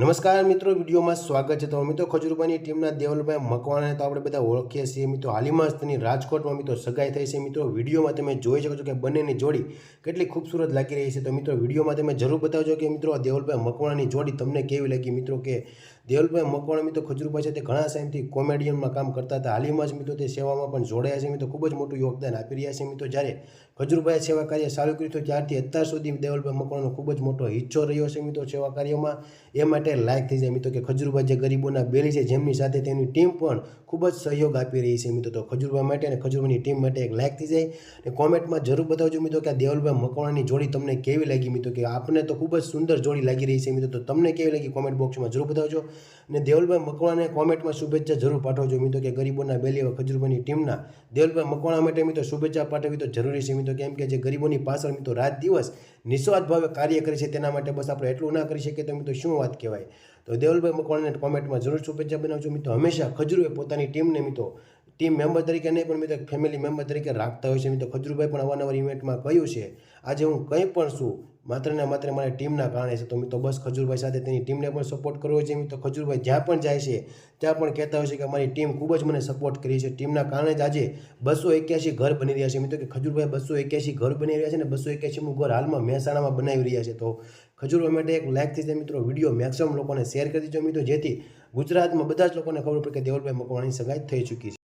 નમસ્કાર મિત્રો, વિડીયોમાં સ્વાગત છે તો મિત્રો ખજુરભાઈની ટીમના દેવલભાઈ મકવાણાને તો આપણે બધા ઓળખીએ છીએ. મિત્રો, હાલીમાં જ રાજકોટમાં મિત્રો સગાઈ થઈ છે. મિત્રો, વિડીયોમાં તમે જોઈ શકો છો કે બંનેની જોડી કેટલી ખૂબસૂરત લાગી રહી છે. તો મિત્રો, વિડીયોમાં તમે જરૂર બતાવજો કે મિત્રો દેવલભાઈ મકવાણાની જોડી તમને કેવી લાગી? મિત્રો, કે દેવલભાઈ મકવાણા, મિત્રો ખજુરભાઈ છે તે ઘણા સમયથી કોમેડિયનમાં કામ કરતા હતા. હાલીમાં જ મિત્રો તે સેવામાં પણ જોડાયા છે. મિત્રો, ખૂબ જ મોટું યોગદાન આપી રહ્યા છે. મિત્રો, જ્યારે ખજુરભાઈ સેવા કાર્ય ચાલુ કર્યું હતું ત્યારથી અત્યાર સુધી દેવલભાઈ મકવાણાનો ખૂબ જ મોટો હિસ્સો રહ્યો છે. મિત્રો, સેવા કાર્યમાં એ માટે લાયક થઈ જાય. મિત્રો, કે ખજૂરભાઈ જે ગરીબોના બેલી છે, જેમની સાથે તેની ટીમ પણ ખૂબ જ સહયોગ આપી રહી છે. મિત્રો, તો ખજુરબા માટે અને ખજુરબાની ટીમ માટે એક લાયક થઈ જાય. અને કોમેન્ટમાં જરૂર બતાવજો, મિત્રો, કે આ દેવલભાઈ મકવાણાની જોડી તમને કેવી લાગી? મિત્રો, કે આપને તો ખૂબ જ સુંદર જોડી લાગી રહી છે. મિત્રો, તો તમને કેવી લાગી? કોમેન્ટ બોક્સમાં જરૂર બતાવજો. અને દેવલભાઈ મકવાણાને કોમેન્ટમાં શુભેચ્છા જરૂર પાઠવજો, મિત્રો, કે ગરીબોના બેલી એવા ખજૂરભાઈની ટીમના દેવલભાઈ મકવાણા માટે, મિત્રો, શુભેચ્છા પાઠવવી તો જરૂરી છે. મિત્રો, કેમ કે જે ગરીબોની પાછળ, મિત્રો, રાત દિવસ નિસ્વાર્થ ભાવે કાર્ય કરે છે, તેના માટે બસ આપણે એટલું ના કરી શકીએ તો, મિત્રો, શું વાત કહેવાય? તો દેવલભાઈ મકવાણાને કોમેન્ટમાં જરૂર શુભેચ્છા બનાવજો. મિત્રો, હંમેશા ખજરૂએ પોતાની ટીમને મિત્રો, ટીમ મેમ્બર તરીકે નહીં, પણ મિત્રો ફેમિલી મેમ્બર તરીકે રાખતા હોય છે. મિત્રો, ખજરૂભાઈ પણ અવારનવાર ઇવેન્ટમાં કહ્યું છે, આજે હું કંઈ પણ છું માત્ર ને માત્ર મારી ટીમના કારણે છે. તો મિત્રો, બસ ખજૂરભાઈ સાથે તેની ટીમને પણ સપોર્ટ કરવો છે મિત્રો, ખજૂરભાઈ જ્યાં પણ જાય છે, ત્યાં પણ કહેતા હોય છે કે મારી ટીમ ખૂબ જ મને સપોર્ટ કરી છે. ટીમના કારણે જ આજે બસો એક્યાસી ઘર બની રહ્યા છે. મિત્રો, કે ખજૂરભાઈ બસો એક્યાસી ઘર બની રહ્યા છે ને બસો એક્યાસીમું ઘર હાલમાં મહેસાણામાં બનાવી રહ્યા છે. તો ખજૂરભાઈ માટે એક લાઇકથી જાય મિત્રો વીડિયો મેક્સિમમ લોકોને શેર કરી દીધો મિત્રો, જેથી ગુજરાતમાં બધા જ લોકોને ખબર પડે કે દેવલભાઈ મકવાણી સગાઈ થઈ ચૂકી છે.